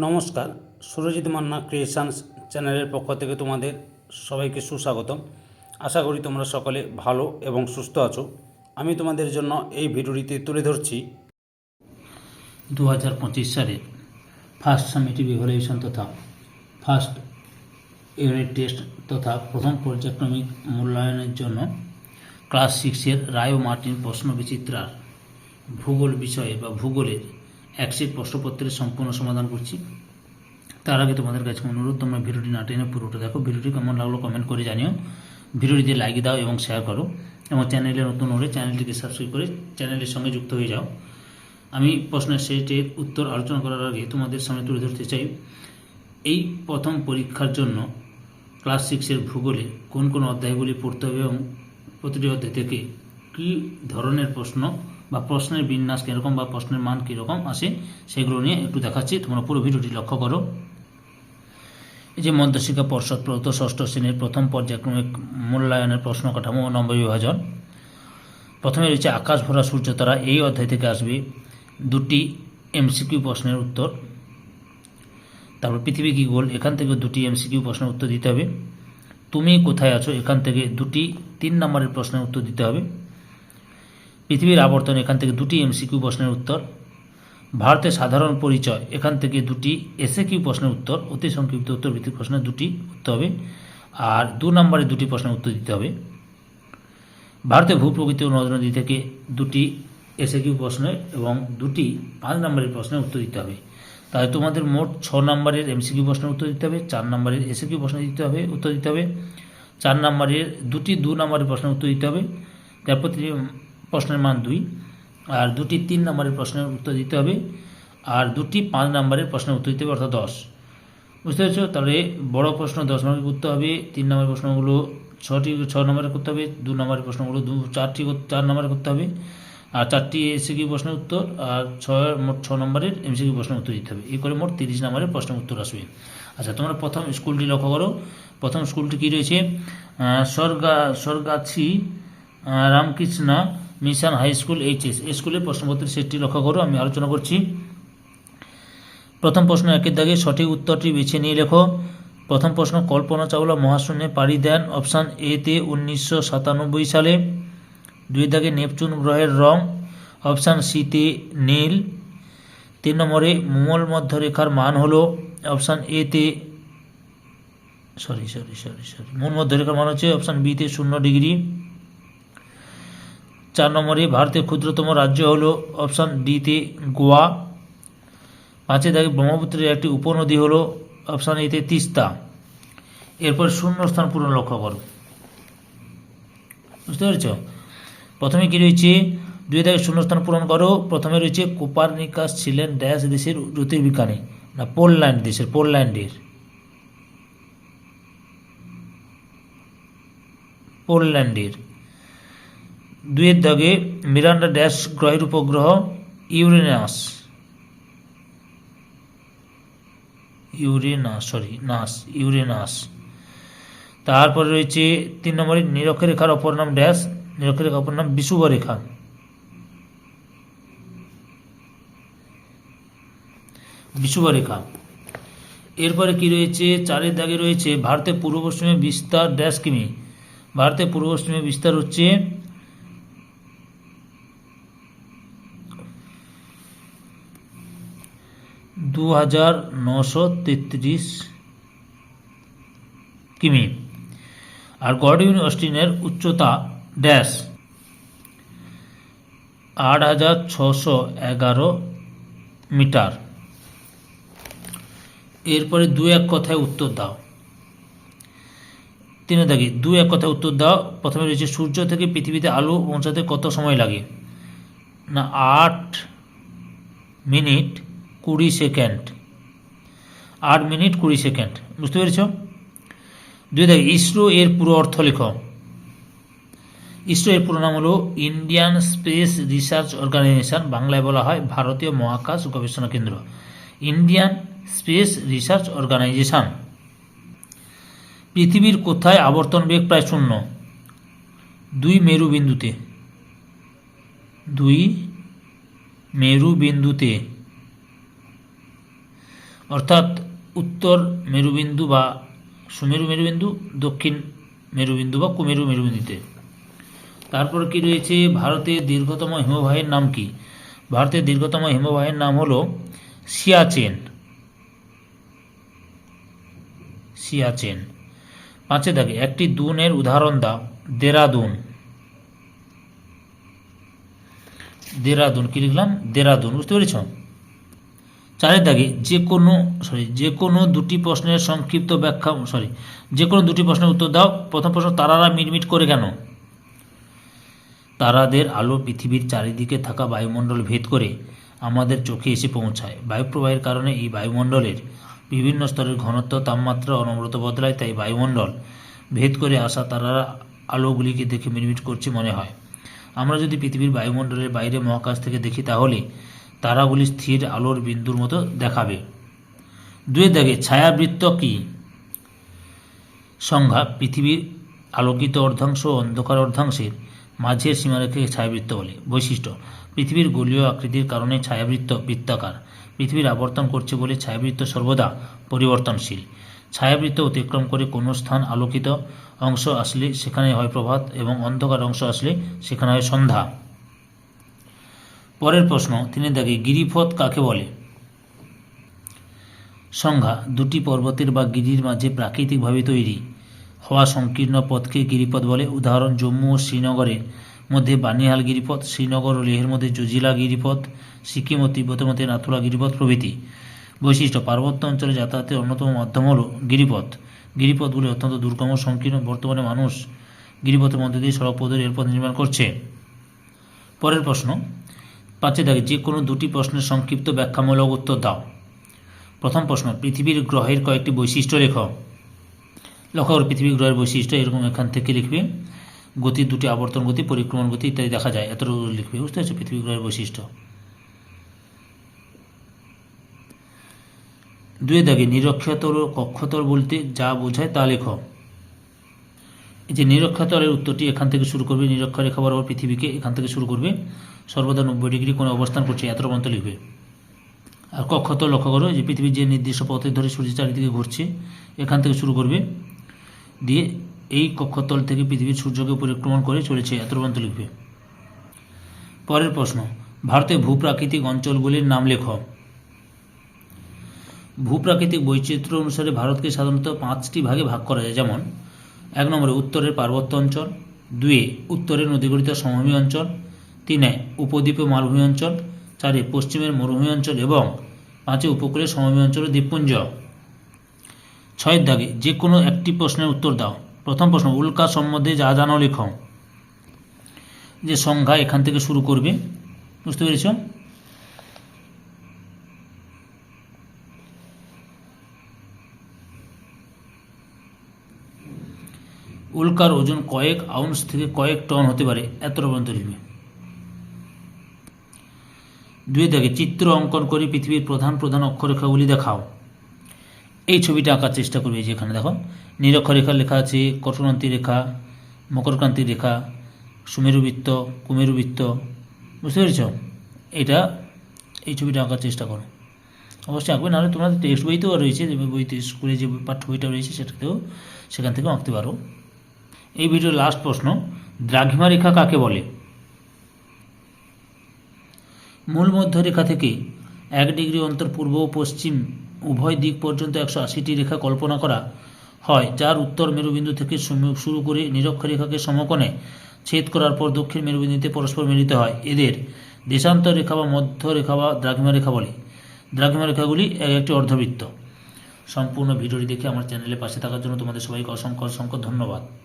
নমস্কার, সুরজিৎ মান্না ক্রিয়েশনস চ্যানেলের পক্ষ থেকে তোমাদের সবাইকে সুস্বাগতম। আশা করি তোমরা সকলে ভালো এবং সুস্থ আছো। আমি তোমাদের জন্য এই ভিডিওটিতে তুলে ধরছি দু হাজার পঁচিশ সালের ফার্স্ট সামিটিভ ইভ্যালুয়েশন তথা ফার্স্ট ইউনিট টেস্ট তথা প্রথম পর্যায়ক্রমিক মূল্যায়নের জন্য ক্লাস সিক্সের রায় মার্টিন প্রশ্ন বিচিত্রার ভূগোল বিষয়ে বা ভূগোলের একশিট প্রশ্নপত্রের সম্পূর্ণ সমাধান করছি। তার আগে তোমাদের কাছে অনুরোধ, তোমরা ভিডিওটি না টেনে পুরোটা দেখো। ভিডিওটি কেমন লাগল কমেন্ট করে জানিও। ভিডিওটিতে লাইক দাও এবং শেয়ার করো। এবং চ্যানেলে নতুন হলে চ্যানেলটিকে সাবস্ক্রাইব করে চ্যানেলের সঙ্গে যুক্ত হয়ে যাও। আমি প্রশ্নের সেটের উত্তর আলোচনা করার আগে তোমাদের সামনে তুলে ধরতে চাই। এই প্রথম পরীক্ষার জন্য ক্লাস সিক্সের ভূগোলে কোন কোন অধ্যায়গুলি পড়তে হবে এবং প্রতিটি অধ্যায় থেকে কী ধরনের প্রশ্ন বা প্রশ্নের বিন্যাস কীরকম বা প্রশ্নের মান কীরকম আসে, সেগুলো নিয়ে একটু দেখাচ্ছি। তোমরা পুরো ভিডিওটি লক্ষ্য করো। এই যে মধ্যশিক্ষা পর্ষদ প্রদত্ত ষষ্ঠ শ্রেণির প্রথম পর্যায়ক্রমিক মূল্যায়নের প্রশ্ন কাঠামো ও নম্বর বিভাজন। প্রথমে রয়েছে আকাশ, ভরা সূর্যতারা এই অধ্যায় থেকে আসবে দুটি এমসিকিউ প্রশ্নের উত্তর। তারপর পৃথিবী কি গোল? এখান থেকে দুটি এমসিকিউ প্রশ্নের উত্তর দিতে হবে। তুমি কোথায় আছো? এখান থেকে দুটি, তিন নম্বরের প্রশ্নের উত্তর দিতে হবে। পৃথিবীর আবর্তন এখান থেকে দুটি এমসিকিউ প্রশ্নের উত্তর, ভারতের সাধারণ পরিচয় এখান থেকে দুটি এসএ কিউ প্রশ্নের উত্তর, অতি সংক্ষিপ্ত উত্তর ভিত্তিক প্রশ্নের দুটি উত্তর হবে, আর দু নম্বরে দুটি প্রশ্নের উত্তর দিতে হবে। ভারতের ভূপ্রকৃতি ও নদ নদী থেকে দুটি এসএ কিউ প্রশ্নের এবং দুটি পাঁচ নম্বরের প্রশ্নের উত্তর দিতে হবে। তাই তোমাদের মোট ছ নম্বরের এমসিকিউ প্রশ্নের উত্তর দিতে হবে, চার নম্বরের এসএ কিউ প্রশ্ন দিতে হবে, উত্তর দিতে হবে। চার নম্বরের দুটি দু নম্বরের প্রশ্নের উত্তর দিতে হবে। তার প্রতিটি প্রশ্নের মান দুই। আর দুটি তিন নম্বরের প্রশ্নের উত্তর দিতে হবে। আর দুটি পাঁচ নম্বরের প্রশ্নের উত্তর দিতে হবে, অর্থাৎ দশ। বুঝতে পেরেছ? তাহলে বড় প্রশ্ন দশ নম্বরে করতে হবে, তিন নম্বরের প্রশ্নগুলো ছটি, ছ নম্বরে করতে হবে, দু নম্বরের প্রশ্নগুলো দু, চারটি চার নম্বরে করতে হবে। আর চারটি এসিকিউ প্রশ্নের উত্তর, আর ছয় মোট ছ নম্বরের এমসিকিউ প্রশ্নের উত্তর দিতে হবে। এই করে মোট তিরিশ নম্বরের প্রশ্নের উত্তর আসবে। আচ্ছা তোমরা প্রথম স্কুলটি লক্ষ্য করো। প্রথম স্কুলটি কী রয়েছে? স্বর্গা Swargachhi Ramakrishna mission high school HS এই স্কুলের প্রশ্নপত্রের সেটটি লক্ষ্য করো, আমি আলোচনা করছি। প্রথম প্রশ্ন একের দাগে সঠিক উত্তরটি বেছে নিয়ে লেখো। প্রথম প্রশ্ন, কল্পনা চাওলা মহাশূন্যে পাড়ি দেন অপশান এ তে উনিশশো সাতানব্বই সালে। দুই দাগে নেপচুন গ্রহের রং, অপশান সিতে নীল। তিন নম্বরে মূল মধ্যরেখার মান হলো, অপশান এ তে, সরি সরি সরি সরি মূল মধ্যরেখার মান হচ্ছে অপশান বিতে শূন্য ডিগ্রি। চার নম্বরে ভারতের ক্ষুদ্রতম রাজ্য হলো অপশান ডিতে গোয়া। পাঁচে দাগে ব্রহ্মপুত্রের একটি উপনদী হলো অপশান এতে তিস্তা। এরপর শূন্য স্থান পূরণ লক্ষ্য করো। বুঝতে পেরেছ? প্রথমে কি রয়েছে? দুই দাগে শূন্য স্থান পূরণ করো। প্রথমে রয়েছে কোপারনিকাস ছিলেন ড্যাশ দেশের জ্যোতির্বিজ্ঞানী, না পোল্যান্ড দেশের, পোল্যান্ডের। পোল্যান্ডের। দুইয়ের দাগে মিরান্ডা ড্যাশ গ্রহের উপগ্রহ ইউরেনাস। ইউরেনাস সরি নাস, ইউরেনাস। তারপরে রয়েছে তিন নম্বরে নিরক্ষরেখার অপর নাম ড্যাশ নিরক্ষরেখার অপর নাম বিষুবরেখা বিষুবরেখা এরপরে কি রয়েছে? চারের দাগে রয়েছে, ভারতের পূর্ব পশ্চিমে বিস্তার ড্যাশ কিমি। ভারতের পূর্ব পশ্চিমে বিস্তার হচ্ছে দু হাজার নশো তেত্রিশ কিমি। আর গডউইন অস্টিনের উচ্চতা ড্যাশ আট হাজার ছশো এগারো মিটার। এরপরে দু এক কথায় উত্তর দাও। তিনে দাগে দু এক কথায় উত্তর দাও। প্রথমে রয়েছে, সূর্য থেকে পৃথিবীতে আলো পৌঁছাতে কত সময় লাগে? না, আট মিনিট। কুড়ি সেকেন্ড। আট মিনিট কুড়ি সেকেন্ড। বুঝতে পেরেছ? দুই দেখ, ইসরো এর পুরো অর্থ লেখ। ইসরো এর পুরো নাম হলো ইন্ডিয়ান স্পেস রিসার্চ অর্গানাইজেশন, বাংলায় বলা হয় ভারতীয় মহাকাশ গবেষণা কেন্দ্র। Indian space research organisation. পৃথিবীর কোথায় আবর্তন বেগ প্রায় শূন্য? দুই মেরু বিন্দুতে দুই মেরু বিন্দুতে অর্থাৎ উত্তর মেরুবিন্দু বা সুমেরু মেরুবিন্দু, দক্ষিণ মেরুবিন্দু বা কুমেরু মেরুবিন্দুতে। তারপর কি রয়েছে? ভারতের দীর্ঘতম হিমবাহের নাম কি? ভারতের দীর্ঘতম হিমবাহের নাম হলো সিয়াচেন। সিয়াচেন। পাঁচে দাগে একটি দুনের উদাহরণ দাও। দেরাদুন। দেরাদুন, কি লিখলাম? দেরাদুন, বুঝতে পেরেছ? চারের দাগে যে কোনো সরি যে কোনো দুটি প্রশ্নের সংক্ষিপ্ত ব্যাখ্যা সরি যে কোনো দুটি প্রশ্নের উত্তর দাও। প্রথম প্রশ্ন, তারারা মিটমিট করে কেন? তারাদের আলো পৃথিবীর চারিদিকে থাকা বায়ুমণ্ডল ভেদ করে আমাদের চোখে এসে পৌঁছায়। বায়ুপ্রবাহের কারণে এই বায়ুমণ্ডলের বিভিন্ন স্তরের ঘনত্ব, তাপমাত্রা অনবরত বদলায়, তাই বায়ুমণ্ডল ভেদ করে আসা তারারা আলোগুলিকে দেখে মিটমিট করছে মনে হয়। আমরা যদি পৃথিবীর বায়ুমণ্ডলের বাইরে মহাকাশ থেকে দেখি, তাহলে তারাগুলি স্থির আলোর বিন্দুর মতো দেখাবে। দুয়ে দাগে ছায়াবৃত্ত কি? সংজ্ঞা, পৃথিবীর আলোকিত অর্ধাংশ ও অন্ধকার অর্ধাংশের মাঝের সীমারেখাকে ছায়াবৃত্ত বলে। বৈশিষ্ট্য, পৃথিবীর গোলীয় আকৃতির কারণে ছায়াবৃত্ত বৃত্তাকার। পৃথিবীর আবর্তন করছে বলে ছায়াবৃত্ত সর্বদা পরিবর্তনশীল। ছায়াবৃত্ত অতিক্রম করে কোনো স্থান আলোকিত অংশ আসলে সেখানে হয় প্রভাত এবং অন্ধকার অংশ আসলে সেখানে হয় সন্ধ্যা। প্রশ্ন, তিনি দেখে গিরিপথ কাকে বলে? সংজ্ঞা, দুটি পর্বতের বা গিরির মাঝে প্রাকৃতিকভাবে তৈরি। হওয়া সংকীর্ণ পথকে গিরিপথ বলে। উদাহরণ, জম্মু ও শ্রীনগরের মধ্যে বানিহাল গিরিপথ, শ্রীনগর ও লেহের মধ্যে জজিলা গিরিপথ, সিকিম ও তিব্বতের মধ্যে নাথুলা গিরিপথ প্রভৃতি। বৈশিষ্ট্য, পার্বত্য অঞ্চলে যাতায়াতের অন্যতম মাধ্যম হল গিরিপথ। গিরিপথগুলি অত্যন্ত দুর্গম ও সংকীর্ণ। বর্তমানে মানুষ গিরিপথের মধ্যে দিয়ে সড়ক পথ রেলপথ নির্মাণ করছে। পরের প্রশ্ন পাঁচে দাগে যে কোনো দুটি প্রশ্নের সংক্ষিপ্ত ব্যাখ্যামূলক উত্তর দাও। প্রথম প্রশ্ন, পৃথিবীর গ্রহের কয়েকটি বৈশিষ্ট্য লেখ। লক্ষ্য করে, পৃথিবীর গ্রহের বৈশিষ্ট্য, এরকম এখান থেকে লিখবে গতির দুটি, আবর্তন গতি, পরিক্রমণ গতি, ইত্যাদি দেখা যায়, এতটুকু লিখবে, বুঝতে পারছ? পৃথিবী গ্রহের বৈশিষ্ট্য। দুয়ে দাগে নিরক্ষতর কক্ষতর বলতে যা বোঝায় তা লেখ। যে নিরক্ষতরের উত্তরটি এখান থেকে শুরু করবে, নিরক্ষর রেখা বরাবর পৃথিবীকে এখান থেকে শুরু করবে, সর্বদা নব্বই ডিগ্রি কোণে অবস্থান করছে, এত পর্যন্ত লিখবে। আর কক্ষতল লক্ষ্য করো যে পৃথিবীর যে নির্দিষ্ট পথে ধরে সূর্যের চারিদিকে ঘুরছে, এখান থেকে শুরু করবে। দিয়ে এই কক্ষতল থেকে পৃথিবীর সূর্যকে পরিক্রমণ করে চলেছে, এত পর্যন্ত লিখবে। পরের প্রশ্ন ভারতের ভূপ্রাকৃতিক অঞ্চলগুলির নাম লেখ। ভূপ্রাকৃতিক বৈচিত্র্য অনুসারে ভারতকে সাধারণত পাঁচটি ভাগে ভাগ করা যায়। যেমন এক নম্বরে উত্তরের পার্বত্য অঞ্চল দুয়ে উত্তরের নদীগঠিত সমভূমি অঞ্চল, তিনে উপদ্বীপীয় মালভূমি অঞ্চল, চারে পশ্চিমের মরুভূমি অঞ্চল এবং পাঁচে উপকূলের সমভূমি অঞ্চল দ্বীপপুঞ্জ। ছয়ের দাগে যে কোনো একটি প্রশ্নের উত্তর দাও। প্রথম প্রশ্ন, উল্কা সম্বন্ধে যা জানো লেখ। যে সংজ্ঞা এখান থেকে শুরু করবে। বুঝতে পেরেছ? উল্কার ওজন কয়েক আউন্স থেকে কয়েক টন হতে পারে এত পর্যন্ত লিখবে দুই দাগে চিত্র অঙ্কন করে পৃথিবীর প্রধান প্রধান অক্ষরেখাগুলি দেখাও। এই ছবিটা আঁকার চেষ্টা করবে এই যে এখানে, দেখো। নিরক্ষরেখা লেখা আছে কটনান্তি রেখা মকরক্রান্তি রেখা, সুমেরুবৃত্ত, কুমেরুবৃত্ত। বুঝতে পেরেছ? এটা এই ছবিটা আঁকার চেষ্টা করো। অবশ্যই আঁকবে, নাহলে তোমরা টেক্সট বইতেও রয়েছে, বইতে স্কুলে যে পাঠ্য বইটা রয়েছে সেটাতেও সেখান থেকেও আঁকতে পারো। এই ভিডিওর লাস্ট প্রশ্ন, দ্রাঘিমা রেখা কাকে বলে? মূল মধ্যরেখা থেকে এক ডিগ্রি অন্তর পূর্ব ও পশ্চিম উভয় দিক পর্যন্ত একশো আশিটি রেখা কল্পনা করা হয়, যার উত্তর মেরুবিন্দু থেকে শুরু- করে নিরক্ষরেখাকে সমকোণে ছেদ করার পর দক্ষিণ মেরুবিন্দুতে পরস্পর মিলিত হয়। এদের দেশান্তর রেখা বা মধ্য রেখা বা দ্রাঘিমা রেখা বলে। দ্রাঘিমা রেখাগুলি এক একটি অর্ধবৃত্ত। সম্পূর্ণ ভিডিওটি দেখে আমার চ্যানেলে পাশে থাকার জন্য তোমাদের সবাইকে অসংখ্য অসংখ্য ধন্যবাদ।